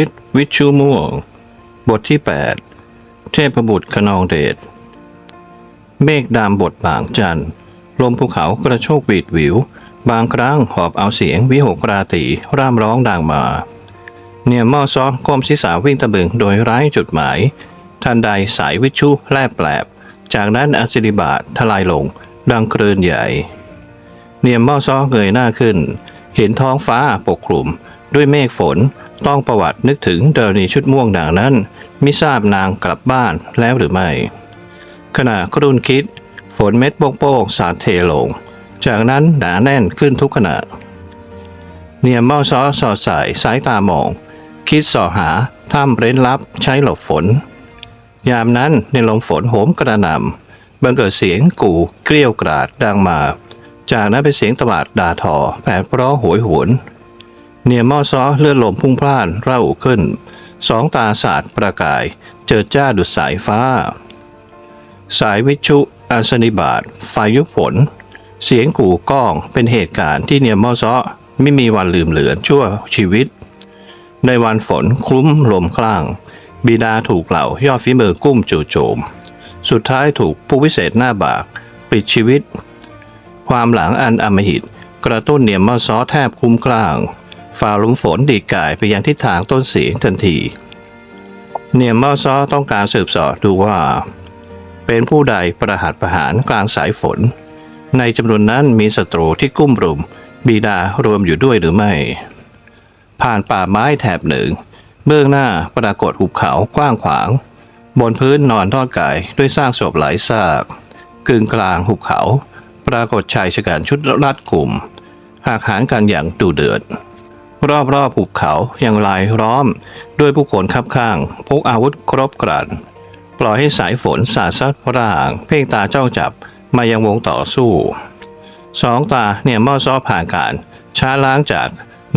ฤทธิ์วิชูม่วง บทที่ 8 เทพบุตรขนองเดช เมฆดำบทบางจันทร์ ลมภูเขากระโชกวีดวิว บางครั้งหอบเอาเสียงวิหกราตีร่ำร้องดังมา เนี่ยมอซอก้มศีรษะวิ่งตะบึงโดยไร้จุดหมาย ทันใดสายวิชุแลบแปลบ จากนั้นอสิริบาททลายลง ดังครืนใหญ่ เนียมมอซอเงยหน้าขึ้น เห็นท้องฟ้าปกคลุมด้วยเมฆฝน ต้องประวัตินึกถึงเดรณีชุดม่วงด่างนั้น มิทราบนางกลับบ้านแล้วหรือไม่ ขณะครุ่นคิด ฝนเม็ดโป้งๆสาดเทลง จากนั้นหนาแน่นขึ้นทุกขณะ เนียมเมาซอสอดสายสายตามอง คิดสอหาถ้ำเร้นลับใช้หลบฝน ยามนั้นในลมฝนโหมกระหน่ำบังเกิดเสียงกู่เกลี้ยวกราดดังมา จากนั้นเป็นเสียงตบาดด่าทอแผดเพราะโหยหวน เนียมเมาซอเลือดลมพุ่งพล่านเร่าขึ้น สองตาสาดประกาย เจิดจ้าดุดสายฟ้า สายวิชุอาสนิบาตไฟยุฝนเสียงกู่ก้องเป็นเหตุการณ์ที่เนียมเมาซอไม่มีวันลืมเหลือนชั่วชีวิต ในวันฝนคลุ้มลมคลั่ง บิดาถูกเหล่ายอดฝีมือกุ้มจู่โจม สุดท้ายถูกผู้วิเศษหน้าบากปิดชีวิต ความหลังอันอำมหิต กระตุ้นเนียมอซอแทบคุ้มกลาง ฝ่าลมฝนดีดกายไปยังทิศทางต้นเสียงทันที เนียมมอซอต้องการสืบสอดดูว่า เป็นผู้ใดประหัตประหารกลางสายฝน ในจำนวนนั้นมีศัตรูที่กุ้มรุมบิดารวมอยู่ด้วยหรือไม่ ผ่านป่าไม้แถบหนึ่ง เบื้องหน้าปรากฏหุบเขากว้างขวาง บนพื้นนอนทอดกายด้วยซากศพหลายซาก กึ่งกลางหุบเขา ปรากฏชายชะกันชุดรัดกลุ่มหากหานกันอย่างดุเดือด รอบๆหุบเขาอยังลายล้อม ด้วยผู้คนคับข้าง พกอาวุธครบกรันปล่อยให้สายฝนสาดซัดร่าง เพ่งตาเจ้าจับมายังวงต่อสู้ สองตาเนี่ยมอซอผ่านการช้าล้างจาก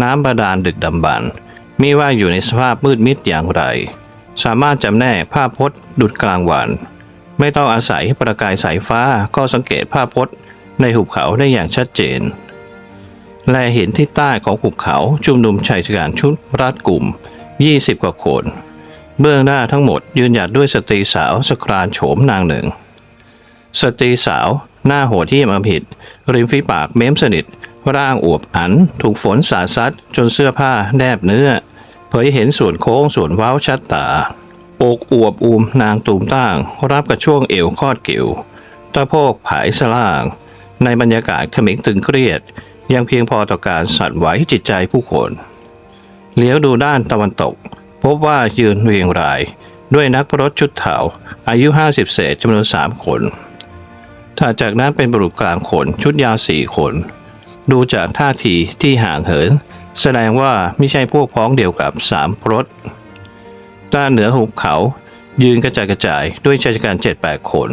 น้ำบาดาลดึกดำบรรพ์มีว่าอยู่ในสภาพมืดมิดอย่างไร สามารถจำแนกภาพพจน์ดุดกลางวัน ไม่ต้องอาศัยประกายสายฟ้าก็สังเกตภาพพจน์ในหุบเขาได้อย่างชัดเจน และเห็นที่ใต้ของหุบเขาชุมนุมชายชกันชุดรัดกลุ่ม 20 กว่าคน เบื้องหน้าทั้งหมดยืนหยัดด้วยสตรีสาวสครานโฉมนางหนึ่ง สตรีสาวหน้าโหดที่มผิดริมฝีปากเม้มสนิท ร่างอวบอัน ถูกฝนสาดซัด จนเสื้อผ้าแนบเนื้อ เผยเห็นส่วนโค้งส่วนเว้าชัดตาอกอวบอูมนางตูมตั้งรับกับช่วงเอวคอดเกี่ยวตะโพกผายสล่าง ในบรรยากาศเขมิงตึงเครียด ยังเพียงพอต่อการสั่นไหวจิตใจผู้คน เลี้ยวดูด้านตะวันตก พบว่ายืนเรียงราย ด้วยนักพรตชุดเถาอายุ 50 เศษจำนวน 3 คนถัดจากนั้นเป็นบุรุษกลางคนชุดยาวสี่คน ดูจากท่าทีที่ห่างเหิน แสดงว่าไม่ใช่พวกพ้องเดียวกับสามพรตด้านเหนือหุบเขายืนกระจายกระจายด้วยชายชกันเจ็ดแปดคน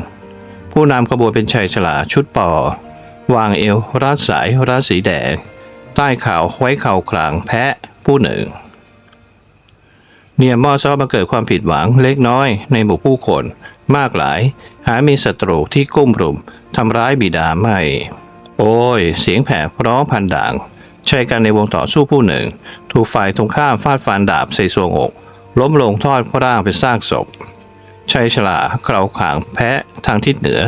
ผู้นำขบวนเป็นชายชราชุดปอ วางเอวรัดสายรัดสีแดง ใต้เข่าไว้เข่าคลางแพะผู้หนึ่ง เนียมมอซอมาเกิดความผิดหวังเล็กน้อยในหมู่ผู้คน มากหลาย หามีศัตรูที่กุ้มรุมทำร้ายบิดาไม่ โอ้ย เสียงแผ่ร้องพันด่างชายกันในวงต่อสู้ผู้หนึ่ง ถูกฝ่ายตรงข้ามฟาดฟันดาบใส่ทรวงอก ล้มลงทอดร่างเป็นซากศพชายฉลาเกลาขางแพะทางทิศเหนือ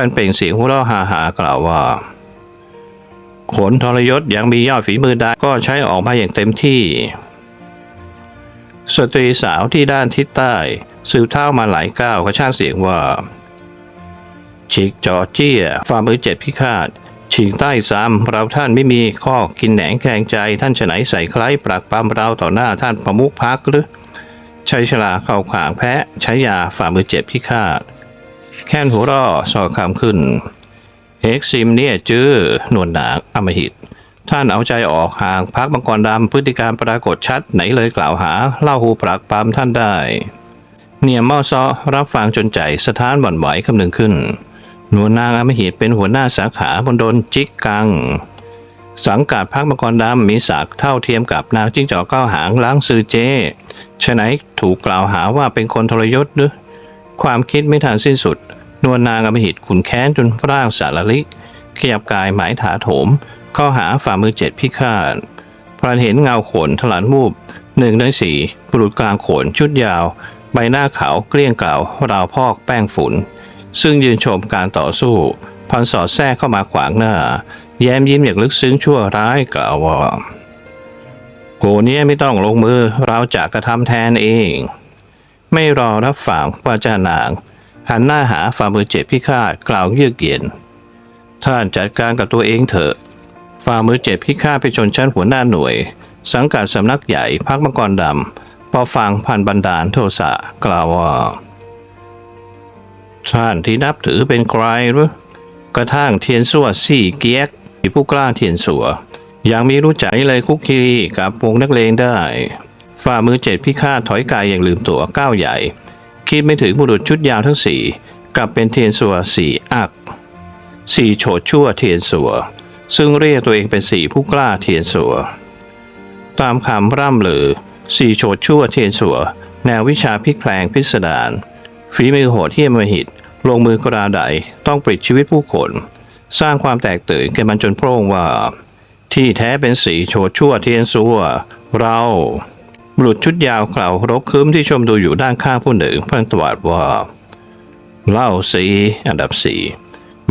พันเปล่งเสียงหัวเราะฮาฮากล่าวว่า ขนทรยศยังมียอดฝีมือได้ก็ใช้ออกมาอย่างเต็มที่ สตรีสาวที่ด้านทิศใต้สืบเท้ามาหลายก้าวกระชากเสียงว่า ชิกจอร์เจียฝ่ามือเจ็ดพิฆาตชิงใต้ซ้ำเราท่านไม่มีข้อกินแหนงแกงใจท่านฉไหนใส่คล้ายปรักปรำเราต่อหน้าท่านประมุขพักหรือชัยชลาเข้าขวางแพะใช้ยาฝ่ามือเจ็บพิฆาต แค่นหัวรอสอดคำขึ้น เอ็กซิมเนี่ยจื้อหนวดหนางอมหิต ท่านเอาใจออกห่างพักมังกรดำพฤติการปรากฏชัดไหนเลยกล่าวหา เล่าหูปรักปรำท่านได้ เนียมมอซอรับฟังจนใจสถานหวั่นไหวคำนึงขึ้น หนวดนางอมหิตเป็นหัวหน้าสาขาบนดลจิกกัง สังกัดพักมังกรดำมีศักดิ์เท่าเทียมกับนางจิ้งจอกเก้าหางล้างซือเจฉะไหนถูกกล่าวหาว่าเป็นคนทรยศหรือ ความคิดไม่ทันสิ้นสุด นวลนางอมหิตขุนแค้นจนร่างสารลิขยับกายหมายถาโถม เข้าหาฝ่ามือเจ็ดพิฆาตพลันเห็นเงาขนถลันวูบหนึ่งในสี่บุรุษกลางโขนชุดยาว ใบหน้าขาวเกลี้ยงเกล่าราวพอกแป้งฝุ่น ซึ่งยืนชมการต่อสู้ พันสอดแทรกเข้ามาขวางหน้า แย้มยิ้มอย่างลึกซึ้งชั่วร้ายกล่าวว่าโกเนี้ยไม่ต้องลงมือเราจะกระทำแทนเอง ไม่รอรับฝังว่าจานาง หันหน้าหาฝ่ามือเจ็บพิฆาตกล่าวเยือกเย็น ท่านจัดการกับตัวเองเถอะ ฝ่ามือเจ็บพิฆาตไปชนชั้นหัวหน้าหน่วย สังกัดสำนักใหญ่พักมังกรดำพอฟังพันบันดาลโทสะกล่าวว่าท่านที่นับถือเป็นใครหรือกระทั่งเทียนสัวสี่เกียกผู้กล้าเทียนสัวยังมีรู้จักเลยคุกคีกับวงนักเลงได้ ฝ่ามือเจ็ดพิฆาตถอยกายอย่างลืมตัวก้าวใหญ่ คิดไม่ถึงบุรุษชุดยาวทั้งสี่กลับเป็นเทียนสัวสี่อักสี่โฉดชั่วเทียนสัว ซึ่งเรียกตัวเองเป็นสี่ผู้กล้าเทียนสัว ตามคำร่ำลือสี่โฉดชั่วเทียนสัว แนววิชาพิกแพลงพิสดารฝีมือโหดเที่ยมหิต ลงมือกราใดต้องปลิดชีวิตผู้คน สร้างความแตกตื่นแก่มันจนโพร่งว่า ที่แท้เป็นสีโฉดชั่วเทียนสัวเรา บุรุษชุดยาวกล่าวรบคืมที่ชมดูอยู่ด้านข้างผู้หนึ่งพันตวาดว่า เล่าสีอันดับสี่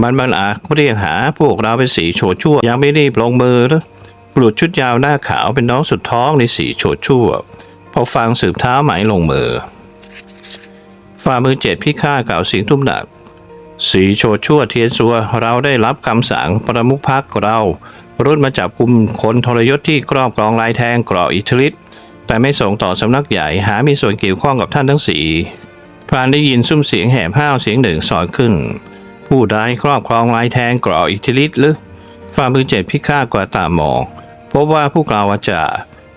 มันมันอาจเรียกหาพวกเราเป็นสีโฉดชั่ว ยังไม่รีบลงมือหรือบุรุษชุดยาวหน้าขาวเป็นน้องสุดท้องในสีโฉดชั่ว พอฟังสืบเท้าหมายลงมือฝ่ามือเจ็ดพิฆาตกล่าวเสียงทุ่มหนัก สีโฉดชั่วเทียนสัว เราได้รับคำสั่งประมุขพักเรา รุ่นมาจับกลุ่มคนทรยศที่ครอบครองลายแทงกรอกอิทธิฤทธิ์ แต่ไม่ส่งต่อสำนักใหญ่หามีส่วนเกี่ยวข้องกับท่านทั้งสี่พรานได้ยินซุ้มเสียงแหบห้าวเสียงหนึ่งสอนขึ้น ผู้ใดครอบครองลายแทงกรออิทธิฤทธิ์หรือฝ่ามือเจ็ดพิฆาตกว่าตามองพบว่าผู้กล่าววาจา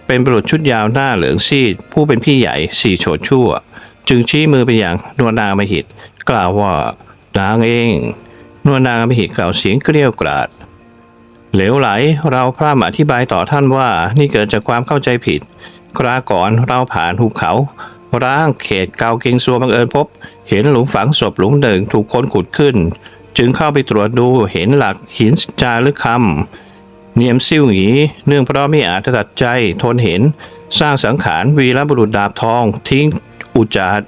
เป็นบุรุษชุดยาวหน้าเหลืองซีด ผู้เป็นพี่ใหญ่สี่โฉดชั่ว จึงชี้มือไปอย่างนวลนางมหิต กล่าวว่านางเองนวลนางมหิตกล่าวเสียงเกลี้ยวกราดเหลวไหล เราพร่ำอธิบายต่อท่านว่านี่เกิดจากความเข้าใจผิด คราก่อนเราผ่านหุบเขา ร่างเขตเกาเกงซัวบังเอิญพบ เห็นหลุมฝังศพหลุมหนึ่งถูกคนขุดขึ้น จึงเข้าไปตรวจดูเห็นหลักหินจารึกคำเนียมซิ่วหงีเนื่องเพราะไม่อาจตัดใจทนเห็น สร้างสังขารวีรบุรุษดาบทอง ทิ้งอุจจาด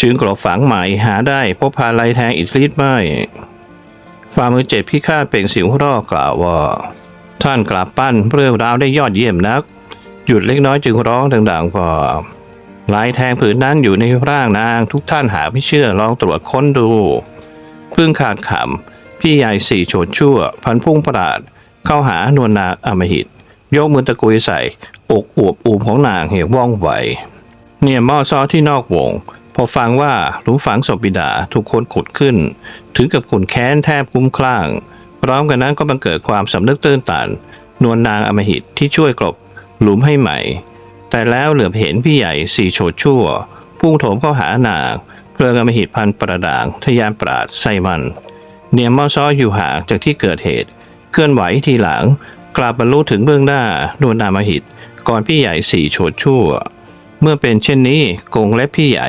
จึงกรบฝังใหม่หาได้พบพาลัยแทงอิทธิฤทธิ์ไม่ฝ่ามือเจ็ดพิฆาตเป่งสียงหัวรอกล่าวว่า ท่านกลับปั้นเรื่องราวได้ยอดเยี่ยมนัก หยุดเล็กน้อยจึงร้องดังๆพอลายแทงผืนนั้นอยู่ในร่างนางทุกท่านหาไม่เชื่อลองตรวจค้นดูเพิ่งขาดขำพี่ใหญ่สี่โฉดชั่ว พันพุ่งประหลาด เข้าหานวลนางอมหิต ยกมือตะกุยใส่อกอวบอูมของนางเหวว่องไวเนี่ยหม้อซอที่นอกวง พอฟังว่าหลุมฝังศพบิดาถูกคนขุดขึ้น ถึงกับขุนแค้นแทบคุ้มคลั่งพร้อมกันนั้นก็บังเกิดความสำนึกตื้นตัน นวลนางอมหิตที่ช่วยกลบ หลุมให้ใหม่ แต่แล้วเหลือบเห็นพี่ใหญ่สี่โฉดชั่ว พุ่งโถมเข้าหานางเพลิงอมหิตพันประด่างทะยานปราดไซมัน เนียมมอซออยู่ห่างจากที่เกิดเหตุ เคลื่อนไหวทีหลัง กลับบรรลุถึงเบื้องหน้านวลนามหิต ก่อนพี่ใหญ่สี่โฉดชั่ว เมื่อเป็นเช่นนี้กงและพี่ใหญ่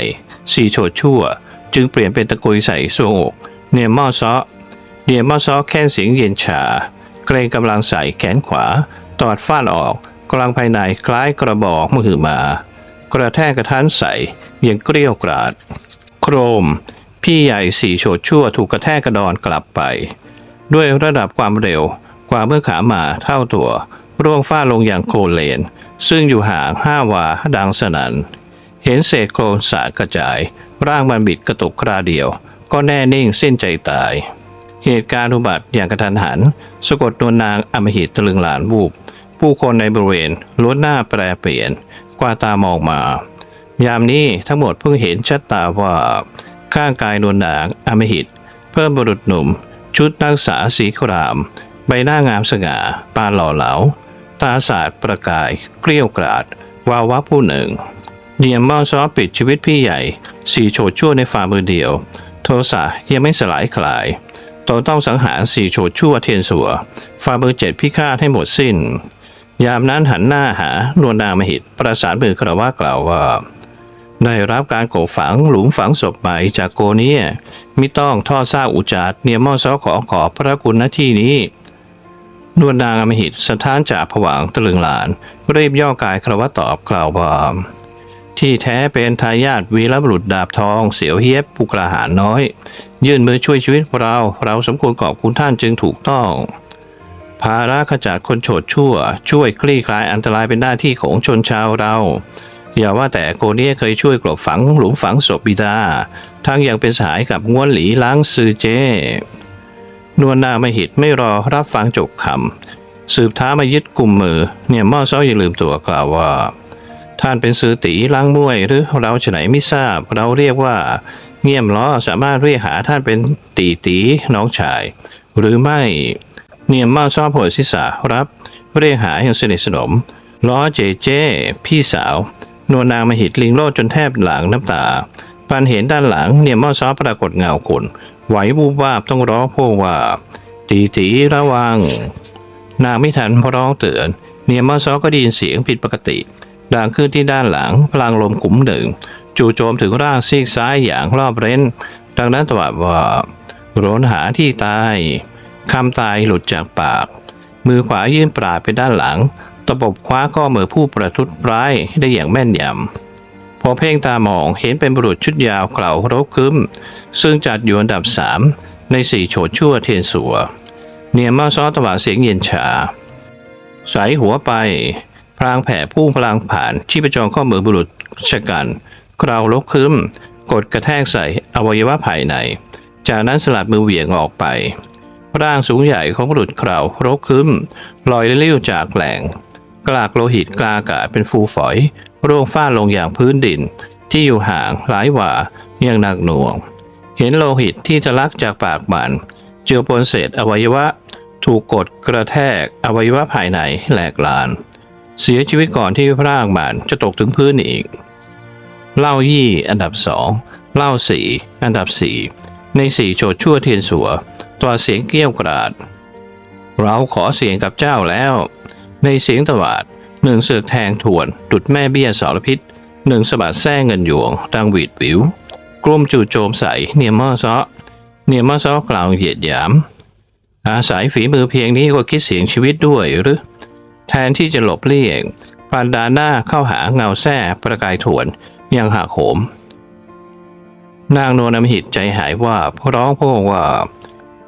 สี่โฉดชั่ว จึงเปลี่ยนเป็นตะกุยใส่สวงอกเนียมมอซอเนียมมอซอแค้นเสียงเย็นชา เกรงกำลังใส่แขนขวา ตอดฟาดออก กลางภายในคล้ายกระบอกมือมา กระแทกกระทันใส่ย่างเกลี้ยวกราด โครม พี่ใหญ่สี่โฉดชั่วถูกกระแทกกระดอนกลับไป ด้วยระดับความเร็วกว่าเมื่อขามาเท่าตัว ร่วงฟาดลงอย่างโคลนเลน ซึ่งอยู่ห่างห้าวาดังสนันเห็นเศษโคลนสาดกระจาย ร่างมันบิดกระตุกคราเดียว ก็แน่นิ่งสิ้นใจตาย เหตุการณ์อุบัติอย่างกระทันหัน สะกดนวลนางอมหิตตะลึงหลานวูบ ผู้คนในบริเวณล้วนหน้าแปรเปลี่ยนกว่าตามองมา ยามนี้ทั้งหมดเพิ่งเห็นชัดตาว่า ข้างกายนวลหนางอมหิต เพิ่มบุรุษหนุ่ม ชุดนักศึกษาสีคราม ใบหน้างามสง่า ปานหล่อเหลา ตาศาสาดประกาย เกลี้ยวกราด วาวะผู้หนึ่งเนียมมอซอปิดชีวิตพี่ใหญ่ สีโฉดชั่วในฝ่ามือเดียว โทสะยังไม่สลายคลายตนต้องสังหารสีโฉดชั่วเทียนสัวฝ่ามือเจ็ดพิฆาตให้หมดสิ้น ยามนั้นหันหน้าหานวลนางมหิต ประสานมือคารวะกล่าวว่า ได้รับการกฝังหลุมฝังศพใหม่จากโกเนียมิต้องทอดซาอุจจาดเนียมอซอขอขอบพระคุณหน้าที่นี้นวลนางอมหิตสถานจากผวังตะลึงหลานรีบย่อกายครวะตอบกล่าวว่าที่แท้เป็นทายาทวีรบุรุษดาบทอง เสียวเฮียบผู้กล้าหาญน้อย ยื่นมือช่วยชีวิตเรา เราสมควรขอบคุณท่านจึงถูกต้อง ภาระขจัดคนโฉดชั่ว ช่วยคลี่คลายอันตรายเป็นหน้าที่ของชนชาวเรา อย่าว่าแต่โกเนียเคยช่วยกลบฝังหลุมฝังศพบิดา ทั้งยังเป็นสายกับง้วนหลีล้างซือเจ นวลนางมหิตไม่รอรับฟังจบคำสืบท้ามายึดกลุ่มมือ เนี่ยม่อซ้ออย่าลืมตัวกล่าวว่า ท่านเป็นซือตีล้างมวยหรือเราฉไหนไม่ทราบ เราเรียกว่าเงี่ยมล้อสามารถเรียกหาท่านเป็นตีตีน้องชาย หรือไม่ เนียมมาซ้อโผล่ศีรษะรับ เรียกหาอย่างสนิทสนม ล้อเจเจ พี่สาว นวลนางมาหิตลิงโลดจนแทบหลังน้ำตา ปันเห็นด้านหลังเนียมมอซ้อปรากฏเงาคนไหวบูบวาบต้องร้องโพว่าตีตีระวัง นางไม่ทันพร้องเตือน เนียมมอซ้อก็ได้ยินเสียงผิดปกติ ดังขึ้นที่ด้านหลังพลังลมขุมหนึ่ง จู่โจมถึงร่างซีกซ้ายอย่างรอบเร้น ดังนั้นตวัดว่าโรนหาที่ตาย คำตายหลุดจากปาก มือขวายื่นปราดไปด้านหลัง ตบคว้าข้อมือผู้ประทุษร้ายได้อย่างแม่นยำพอเพ่งตามองเห็นเป็นบุรุษชุดยาวเกล่ารกคึ้ม ซึ่งจัดอยู่อันดับสามในสี่โฉดชั่วเทียนสัว เนียมมาซ้อตวาดเสียงเย็นชา ใสหัวไป พลางแผ่พุ่งพลังผ่าน ชีพจรข้อมือบุรุษชะกันกราวลกคืมกดกระแทกใส่อวัยวะภายใน จากนั้นสลัดมือเหวี่ยงออกไป ร่างสูงใหญ่ของบุรุษคราวรกคืมลอยเลี้ยวจากแหล่งกลากโลหิตกลาอากาศเป็นฟูฝอยร่วงฟาลงอย่างพื้นดิน ที่อยู่ห่างหลายหว่ายังหนักหน่วง เห็นโลหิตที่ทะลักจากปากมันเจือปนเศษอวัยวะ ถูกกดกระแทกอวัยวะภายในแหลกลาน เสียชีวิตก่อนที่ร่างมันจะตกถึงพื้นอีกเล่ายี่ อันดับสองเล่าสี่อันดับสี่ในสี่โจดชั่วเทียนสัว ตัวเสียงเกี้ยวกราด เราขอเสียงกับเจ้าแล้ว ในเสียงตวาดหนึ่งเสือกแทงถวน ดุดแม่เบี้ยสารพิษหนึ่งสะบัดแส้เงินหยวงดังหวีดวิว กลุ่มจู่โจมใส่เนียมมอซ้อเนียมมอซ้อกล่าวเหยียดหยาม อาศัยฝีมือเพียงนี้ก็คิดเสียงชีวิตด้วยหรือ แทนที่จะหลบเลี่ยงปานดาหน้าเข้าหาเงาแส้ประกายถวนยังหักโหม นางโนนำหิตใจหายว่าบร้องพ่งว่า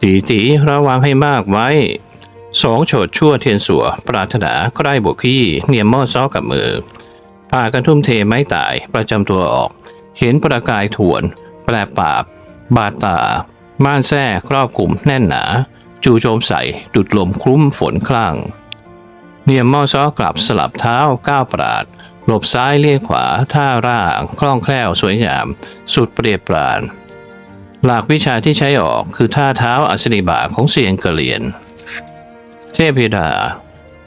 ตีตีระวังให้มากไว้ สองโฉดชั่วเทียนสัว ปรารถนาใกล้บวกขี้เนียมหม้อซ้อกับมือพากันทุ่มเทไม้ตายประจำตัวออก เห็นประกายถวน แปลปาบบาดตา ม่านแท้ครอบกลุ่มแน่นหนา จูโจมใส่ดุดลมคลุ้มฝนคลั่ง เนียมหม้อซ้อกลับสลับเท้าก้าวปราดหลบซ้ายเลี่ยงขวาท่าร่าง คล่องแคล่วสวยงาม สุดเปรียบปราณ หลักวิชาที่ใช้ออกคือท่าเท้าอัศนิบาของเสียงกะเหรียน เทพธิดา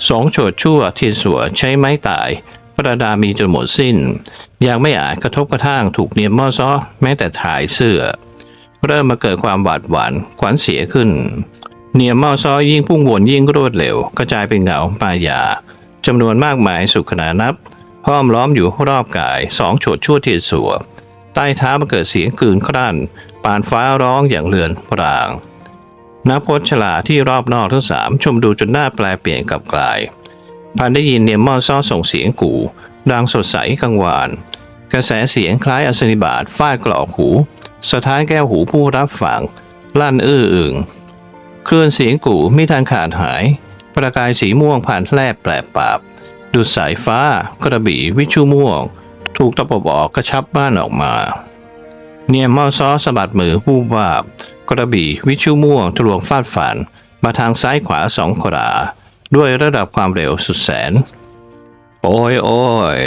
สองโฉดชั่วเทียนสัวใช้ไม้ตาย ประดามีจนหมดสิ้น ยังไม่อาจกระทบกระทั่งถูกเนียมมอซ้อแม้แต่ถ่ายเสื้อ เริ่มมาเกิดความหวาดหวั่นขวัญเสียขึ้น เนียมมอซ้อยิ่งพุ่งวนยิ่งรวดเร็ว กระจายเป็นเงามายาจำนวนมากมายสุขนานับห้อมล้อมอยู่รอบกายสองโฉดชั่วเทียนสัวใต้เท้ามาเกิดเสียงกลืนครั่น ปานฟ้าร้องอย่างเลือนพรางนักพจน์ฉลาที่รอบนอกทั้งสามชมดูจนหน้าแปลเปลี่ยนกลับกลาย พันได้ยินเนียมมอซ้อส่งเสียงกู่ดังสดใสกังวาน กระแสเสียงคล้ายอัศนิบาตฟาดกรอกหูสะท้านแก้วหูผู้รับฟังลั่นอื้ออึงคลื่นเสียงกู่ไม่ทันขาดหาย ประกายสีม่วงผ่านแลบแปลบปราบดุดสายฟ้ากระบี่วิชุม่วง ถูกตะปบออกกระชับบ้านออกมา เนียมมอซอสะบัดมือผู้วาบ กระบี่วิชุม่วงทะลวงฟาดฝัน มาทางซ้ายขวาสองขราด้วยระดับความเร็วสุดแสน โอ้ยโอ้ย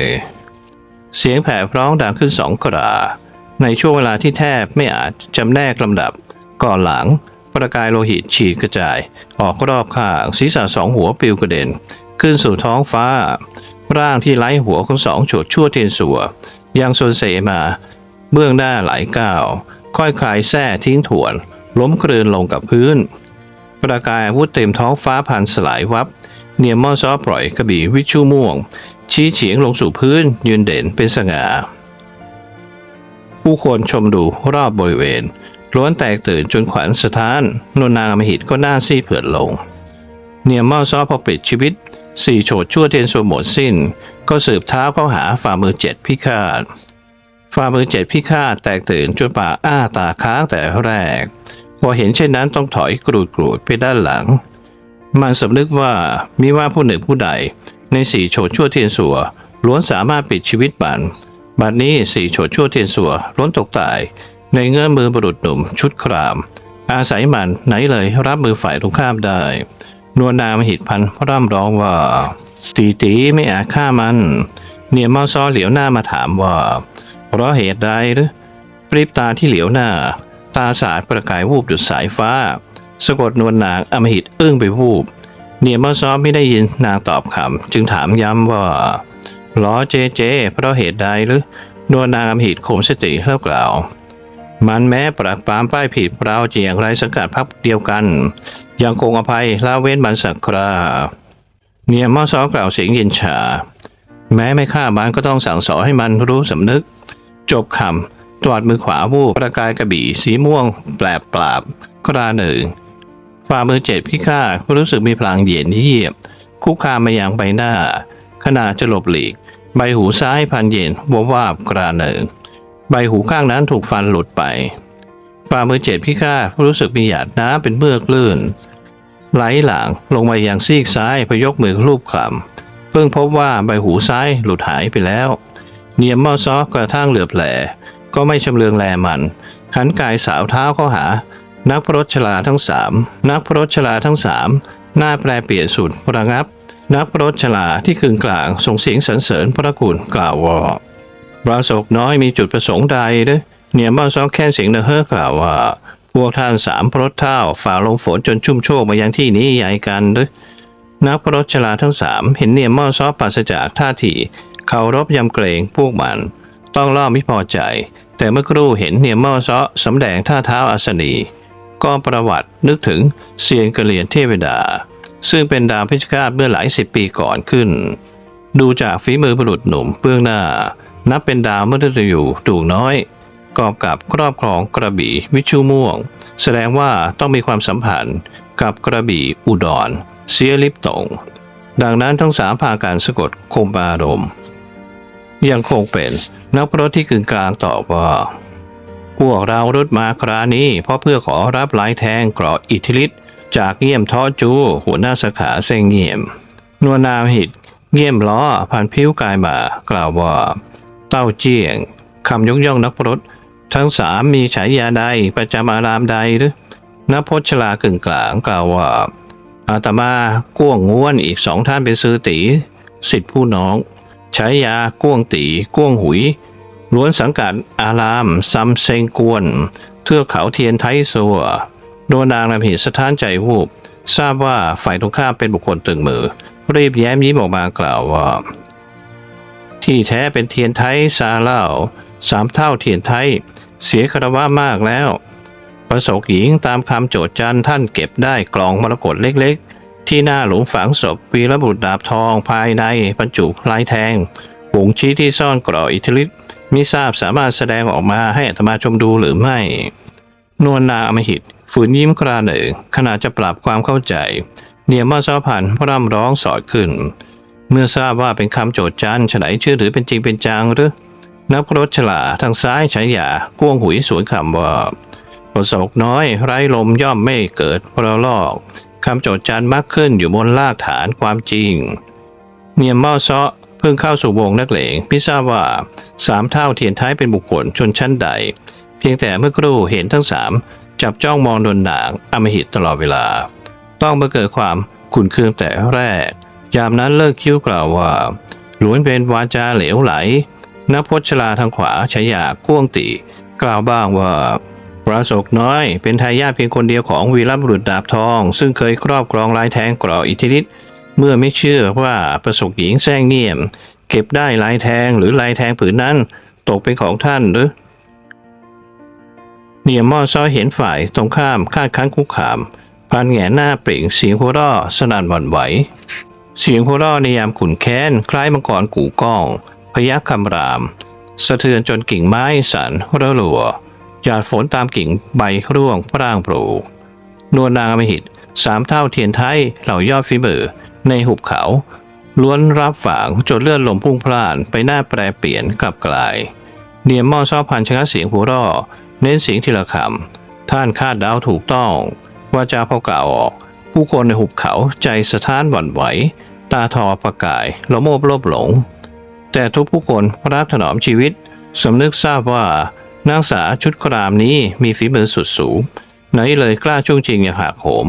เสียงแผ่ร้องดังขึ้นสองขราในช่วงเวลาที่แทบไม่อาจจำแนกลำดับ ก่อนหลัง ประกายโลหิตฉีดกระจาย ออกรอบข้างศีรษะสองหัวปลิวกระเด็น ขึ้นสู่ท้องฟ้า ร่างที่ไร้หัวของสองโฉดชั่วเทียนสัวยังสนเสมา เบื้องหน้าหลายก้าว ค่อยคลายแส้ทิ้งถวน ล้มกลืนลงกับพื้น ประกายอาวุธเต็มท้องฟ้าพันสลายวับ เนียมมอซอปล่อยกระบี่วิชูม่วง ชี้เฉียงลงสู่พื้น ยืนเด่นเป็นสง่า ผู้คนชมดูรอบบริเวณ ล้วนแตกตื่นจนขวัญสะท้าน นนนางมหิตก็หน้าซีเผือดลง เนียมเมาซอพอปิดชีวิตสี่โฉดชั่วเทียนส่วนหมดสิ้น ก็สืบเท้าเข้าหาฝ่ามือเจ็ดพิฆาต ฝ่ามือเจ็ดพิฆาแตกตื่นจนปากอ้าตาค้างแต่แรก พอเห็นเช่นนั้นต้องถอยกรูดกรูดไปด้านหลัง มันสำนึกว่ามีว่าผู้หนึ่งผู้ใด ในสี่โฉดชั่วเทียนสัว ล้วนสามารถปิดชีวิตมันบัดนี้สี่โฉดชั่วเทียนสัวล้วนตกตาย ในเงื่อมมือบุรุษหนุ่มชุดคราม อาศัยมันไหนเลยรับมือฝ่ายตรงข้ามได้นวลนามหิตพันธ์ร่ำร้องว่า ตีตีไม่อาจฆ่ามัน เนียมเมาซอเหลียวหน้ามาถามว่า เพราะเหตุใดหรือปริบตาที่เหลียวหน้า ตาสาดประกายวูบดุดสายฟ้า สะกดนวลนางอำมหิตอึ้งไปวูบ เนียมเมาซอไม่ได้ยินนางตอบคำจึงถามย้ำว่าล้อเจเจ เพราะเหตุใดหรือนวลนางอำมหิตข่มสติแล้วกล่าว มันแม้ปรักปรามป้ายผิดเราจะอย่างไรสังกัดพักเดียวกัน ยังคงอภัยละเว้นมันสักคราเนียมเมาซอกล่าวเสียงเย็นชา แม้ไม่ฆ่ามันก็ต้องสั่งสอนให้มันรู้สำนึก จบคำตวัดมือขวาวูบประกายกระบี่สีม่วง แปลบปราบกราหนึ่งฝ่ามือเจ็ดพิฆาตรู้สึกมีพลังเย็นเยียบ คุกคามมาอย่างใบหน้า ขณะจะหลบหลีก ใบหูซ้ายพันเย็นวบวาบกราหนึ่งใบหูข้างนั้นถูกฟันหลุดไป ฝ่ามือเจ็ดพิฆาตรู้สึกมีหยาดน้ำเป็นเมือกลื่น ไหลหลังลงมาอย่างซีกซ้ายพยกมือรูปคลำเพิ่งพบว่าใบหูซ้ายหลุดหายไปแล้ว เนียมเมาซอกระทั่งเหลือบแหลก็ไม่ชำเลืองแลมัน หันกายสาวเท้าเข้าหา นักพรตชลาทั้งสามนักพรตชลาทั้งสามหน้าแปรเปลี่ยนสุดระงับ นักพรตชลาที่คืนกลางส่งเสียงสรรเสริญพระคุณกล่าวว่าปราศกน้อยมีจุดประสงค์ใดเด้อเนียมเมาซอกแค่เสียงเนเฮอกล่าวว่า พวกท่านสามพรตเท่าฝ่าลมฝนจนชุ่มโชกมายังที่นี้ใหญ่กันเด้อนักพรตชลาทั้งสามเห็นเนียมเมาซอปราศจากท่าที เคารพยำเกรงพวกมัน ต้องล่อไม่พอใจ แต่เมื่อครู่เห็นเนียมเมาซอสำแดงท่าเท้าอัศนี ก็ประวัตินึกถึงเซียนกะเหรียนเทวดา ซึ่งเป็นดาวพิชคาตเมื่อหลายสิบปีก่อนขึ้น ดูจากฝีมือบุรุษหนุ่มเบื้องหน้า นับเป็นดาวมฤตยูดูน้อยกอบกับครอบครองกระบี่วิชูม่วง แสดงว่าต้องมีความสัมพันธ์กับกระบี่อุดรเสียลิปตง ดังนั้นทั้งสามพาการสะกดคมบารมณ์ ยังคงเป็น นักพรตที่กึ่งกลางตอบว่า พวกเรารุดมาครานี้ เพราะเพื่อขอรับลายแทงกราะอิทธิฤทธิ์จากเงี่ยมท้อจู หัวหน้าสาขาเซงเงี่ยมนวนามหิต เงี่ยมล้อผ่านผิวกายมา กล่าวว่า เต้าเจียงคำยกย่องนักพรตทั้งสามมีฉายาใดประจำอารามใดหรือนักพชลากึ่งกลางกล่าวว่าอาตมาก้วงง้วนอีกสองท่านเป็นซื้อตีสิทธิผู้น้อง ฉายาก้วงตีก้วงหุย ล้วนสังกัดอารามซัมเซงกวน เทือกเขาเทียนไทซัวโดนนางนำหินสถานใจวูบทราบว่าฝ่ายตรงข้ามเป็นบุคคลตึงมือ รีบแย้มยิ้มออกมากล่าวว่า ที่แท้เป็นเทียนไทซาเล่าสามเท่าเทียนไทเสียคารวะมากแล้ว ประสบหญิงตามคำโจทย์จันท่านเก็บได้กล่องมรกตเล็กๆ ที่หน้าหลุมฝังศพวีรบุตรดาบทองภายในบรรจุลายแทงผงชี้ที่ซ่อนกรออิทธิฤทธิ์มิทราบสามารถแสดงออกมาให้อัตมาชมดูหรือไม่ นวลนาอมหิตฝืนยิ้มกราหนึ่งขณะจะปรับความเข้าใจ เนียมมาซาพันพร่ำร้องสอดขึ้น เมื่อทราบว่าเป็นคำโจทย์จันฉไหนเชื่อถือเป็นจริงเป็นจังหรือ นักรถฉลาทางซ้ายฉายาก้วงหุยสวนคำว่าประสบน้อยไร้ลมย่อมไม่เกิดเพราะลอก คำโจทย์จันมักขึ้นอยู่บนรากฐานความจริงเนียมเมาซาะเพิ่งเข้าสู่วงนักเลงพิทราบว่าสามเท่าเทียนท้ายเป็นบุคคลชนชั้นใด เพียงแต่เมื่อครู่เห็นทั้งสามจับจ้องมองดนด่างอมหิตตลอดเวลา ต้องมาเกิดความขุนเคืองแต่แรก ยามนั้นเลิกคิ้วกล่าวว่าล้วนเป็นวาจาเหลวไหลนักพชลาทางขวาฉายาก้วงตี กล่าวบ้างว่า ปราศกน้อย เป็นทายาทเพียงคนเดียวของวีรบุรุษดาบทอง ซึ่งเคยครอบครองลายแทงกรออิทธิฤทธิ์เมื่อไม่เชื่อว่าประสบหญิงแซงเงียม เก็บได้ลายแทงหรือลายแทงผืนนั้น ตกเป็นของท่านหรือเนียมมอซอเห็นฝ่ายตรงข้ามคาดคั้นคุกขามพันแงนหน้าเปล่งเสียงหัวเราะสนั่นหวั่นไหว เสียงหัวเราะในยามขุนแค้น คล้ายมังกรกู่ก้อง พยัคฆ์คำราม สะเทือนจนกิ่งไม้สั่นระลัว หยาดฝนตามกิ่งใบร่วงพร่างปรูนวลนางอมหิตสามเท่าเทียนไทยเหล่ายอดฝีมือในหุบเขา ล้วนรับฝางจนเลือดลมพุ่งพล่านไปหน้าแปรเปลี่ยนกลับกลาย เนียมมอซอพันชนะเสียงหัวร่อ เน้นเสียงทีละคำท่านคาดดาวถูกต้องว่าจะพอกล่าวออก ผู้คนในหุบเขาใจสะท้านหวั่นไหว ตาทอประกายละโมบลบหลง แต่ทุกผู้คนรักถนอมชีวิตสำนึกทราบว่า นางสาชุดครามนี้มีฝีมือสุดสูงไหนเลยกล้าช่วงจริงอย่างหักโหม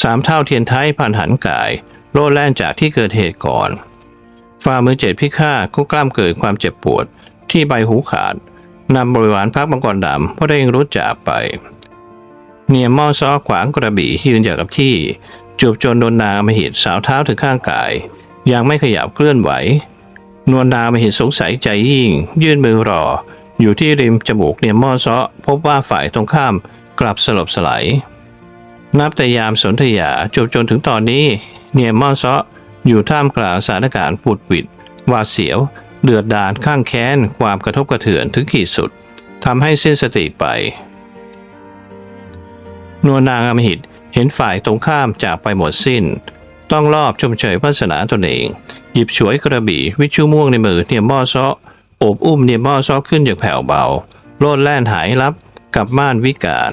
สามเท่าเทียนไทยผ่านหันกาย โลดแล่นจากที่เกิดเหตุก่อน ฝ่ามือเจ็ดพิฆาตก็กล้ามเกิดความเจ็บปวด ที่ใบหูขาดนำบริวารพักมังกรดำก็ได้รู้จากไป เนียมมอซอขวางกระบี่ยืนอยู่กับที่ จูบจนโดนนางมหิตสาวเท้าถึงข้างกาย ยังไม่ขยับเคลื่อนไหวนวลนางมหิตสงสัยใจยิ่ง ยื่นมือรอ อยู่ที่ริมจมูกเนียมมอซอพบว่าฝ่ายตรงข้ามกลับสลบสลายนับแต่ยามสนธยาจบจนถึงตอนนี้เนียมมอซออยู่ท่ามกลางสถานการณ์ปุดวิดหวาดเสียว เดือดดาลข้างแค้น ความกระทบกระเทือนถึงขีดสุดทำให้สิ้นสติไป นวลนางอมหิตเห็นฝ่ายตรงข้ามจากไปหมดสิ้น ต้องรอบชมเชยวาสนาตนเอง หยิบฉวยกระบี่วิชูม่วงในมือเนียมมอซอโอ บอุ้มเนี่ยมมอซอขึ้นอย่างแผ่วเบา โลดแล่นหายลับกับม่านวิการ